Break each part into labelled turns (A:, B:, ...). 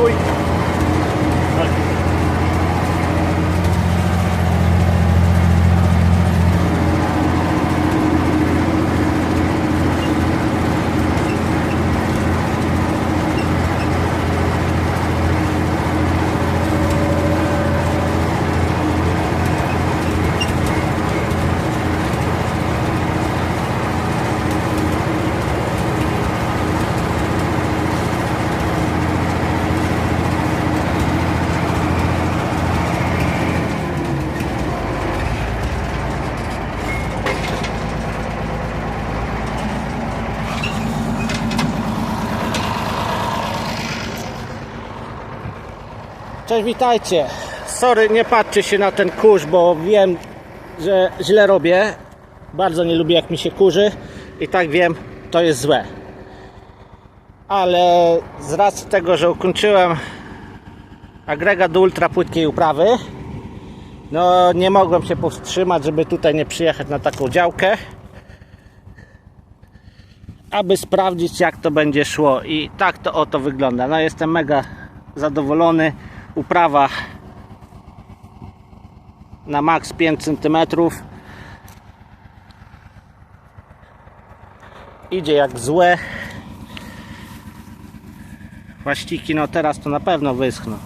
A: Voy. Cześć, witajcie. Sorry, nie patrzcie się na ten kurz, bo wiem, że źle robię. Bardzo nie lubię, jak mi się kurzy. I tak wiem, to jest złe. Ale z racji tego, że ukończyłem agregat do ultra płytkiej uprawy, no nie mogłem się powstrzymać, żeby tutaj nie przyjechać na taką działkę aby sprawdzić jak to będzie szło i tak to oto wygląda no jestem mega zadowolony uprawa na maks 5 cm idzie jak złe. Właściki no teraz to na pewno wyschną.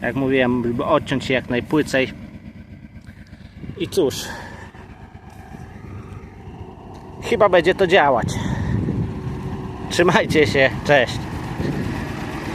A: Jak mówiłem odciąć je jak najpłycej. I cóż chyba będzie to działać. Trzymajcie się, cześć.